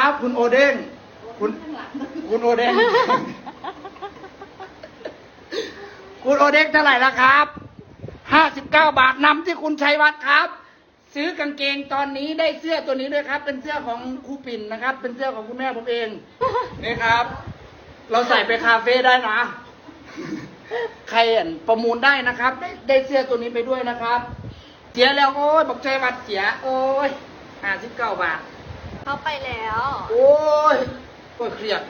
ครับ คุณโอเด้งคุณคุณโอเด้งคุณโอเด้งเท่าไหร่ละครับห้าสิบเก้าบาทนำที่คุณชัยวัฒน์ครับ ซื้อกางเกงตอนนี้ได้เสื้อตัวนี้ด้วยครับ เป็นเสื้อของครูปิ่นนะครับ เป็นเสื้อของคุณแม่ผมเองนี่ครับ เราใส่ไปคาเฟ่ได้นะใครอะประมูลได้นะครับ ได้ได้เสื้อตัวนี้ไปด้วยนะครับ เสียแล้วโอ้ยบอกใจวัดเสีย โอ้ยห้าสิบเก้าบาท เขาไปแล้ว โอ้ยโอ้ยเครียด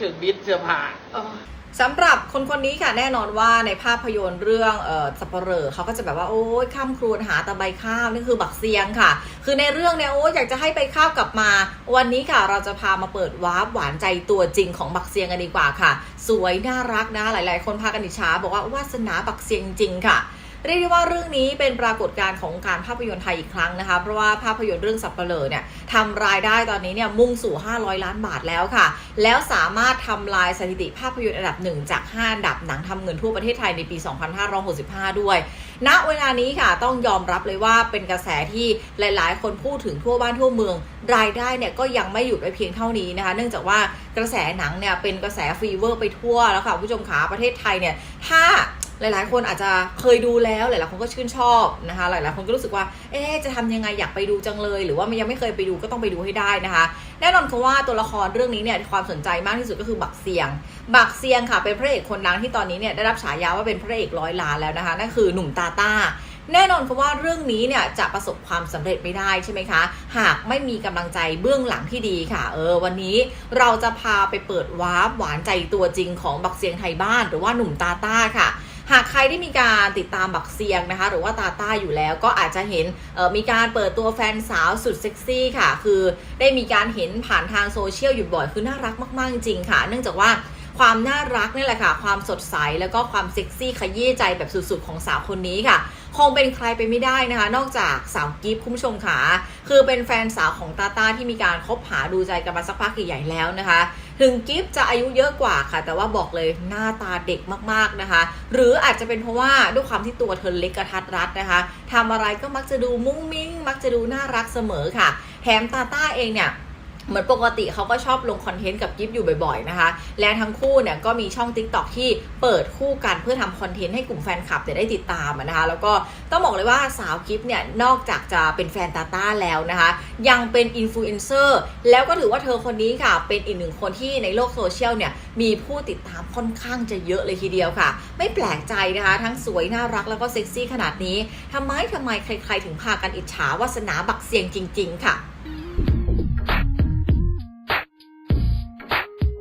ถึงบิดเสื้อผ้าเอ้ยสำหรับคนคนนี้ค่ะแน่นอนว่าในภาพยนตร์เรื่องเอ่อสัปเหร่อเขาก็จะแบบว่าโอ้ยข้ามครวญหาตะใบข้าวนี่คือบักเซียงค่ะ คือในเรื่องเนี่ยโอ้ยอยากจะให้ใบข้าวกลับมา วันนี้ค่ะเราจะพามาเปิดวาร์ปหวานใจตัวจริงของบักเซียงกันดีกว่าค่ะ สวยน่ารักนะหลาย ๆ คนพากันอิจฉาบอกว่าวาสนาบักเซียงจริงค่ะ เรียกได้ว่าเรื่องนี้เป็นปรากฏการณ์ของการภาพยนตร์ไทยอีกครั้งนะคะ เพราะว่าภาพยนตร์เรื่องสับเปลอเนี่ยทำรายได้ตอนนี้เนี่ยมุ่งสู่ 500 ล้านบาทแล้วค่ะ แล้วสามารถทำลายสถิติภาพยนตร์อันดับหนึ่งจาก 5 อันดับหนังทำเงินทั่วประเทศไทยในปี 2565 ด้วย ณ เวลานี้ค่ะต้องยอมรับเลยว่าเป็นกระแสที่หลาย ๆ คนพูดถึงทั่วบ้านทั่วเมือง รายได้เนี่ยก็ยังไม่หยุดไว้เพียงเท่านี้นะคะ เนื่องจากว่ากระแสหนังเนี่ยเป็นกระแสฟีเวอร์ไปทั่วแล้วค่ะคุณผู้ชมขาประเทศไทยเนี่ยถ้า หลาย ๆ คนอาจจะเคยดูแล้ว หลาย ๆ คนก็ชื่นชอบนะคะ หลาย ๆ คนก็รู้สึกว่า เอ๊จะทำยังไงอยากไปดูจังเลย หรือว่ายังไม่เคยไปดูก็ต้องไปดูให้ได้นะคะ แน่นอนคือว่าตัวละครเรื่องนี้เนี่ยความสนใจมากที่สุดก็คือบักเซียง บักเซียงค่ะเป็นพระเอกคนดังที่ตอนนี้เนี่ยได้รับฉายาว่าเป็นพระเอกร้อยล้านแล้วนะคะนั่นคือหนุ่มตาต้าแน่นอนคือว่าเรื่องนี้เนี่ยจะประสบความสำเร็จไม่ได้ใช่ไหมคะ หากไม่มีกำลังใจเบื้องหลังที่ดีค่ะ เออ วันนี้เราจะพาไปเปิดวาร์ปหวานใจตัวจริงของบักเซียงไทยบ้าน หรือว่าหนุ่มตาต้าค่ะ หากใครได้มีการติดตามบักเซียงนะคะ หรือว่าตาต้าอยู่แล้วก็อาจจะเห็นมีการเปิดตัวแฟนสาวสุดเซ็กซี่ค่ะ คือได้มีการเห็นผ่านทางโซเชียลอยู่บ่อยคือน่ารักมาก ๆ จริงค่ะ เนื่องจากว่าความน่ารักนี่แหละค่ะ ความสดใสแล้วก็ความเซ็กซี่ขยี้ใจแบบสุดๆของสาวคนนี้ค่ะ คงเป็นใครไปไม่ได้นะคะ นอกจากสาวกิฟคุณผู้ชมค่ะคือเป็นแฟนสาวของตาตาที่มีการคบหาดูใจกันมาสักพักใหญ่แล้วนะคะ ถึงกิฟจะอายุเยอะกว่าค่ะ แต่ว่าบอกเลยหน้าตาเด็กมากๆนะคะ หรืออาจจะเป็นเพราะว่าด้วยความที่ตัวเธอเล็กกระทัดรัดนะคะทำอะไรก็มักจะดูมุ้งมิ้ง มักจะดูน่ารักเสมอค่ะแถมตาตาเองเนี่ย เหมือนปกติเขาก็ชอบลงคอนเทนต์กับกิฟอยู่บ่อยๆนะคะและทั้งคู่เนี่ยก็มีช่อง t ิ k t o k ที่เปิดคู่กันเพื่อทำคอนเทนต์ให้กลุ่มแฟนคลับได้ติดตามนะคะแล้วก็ต้องบอกเลยว่าสาวกิฟเนี่ยนอกจากจะเป็นแฟนตาต้าแล้วนะคะ ยังเป็นอินฟลูเอนเซอร์แล้วก็ถือว่าเธอคนนี้ค่ะเป็นอีกหนึ่งคนที่ในโลกโซเชียลเนี่ยมีผู้ติดตามค่อนข้างจะเยอะเลยทีเดียวค่ะ ไม่แปลกใจนะคะทั้งสวยน่ารักแล้วก็เซ็กซี่ขนาดนี้ทำไมทำไมใครๆถึงพากันอิจฉาวาสนาบักเซียงจริง ๆ ค่ะ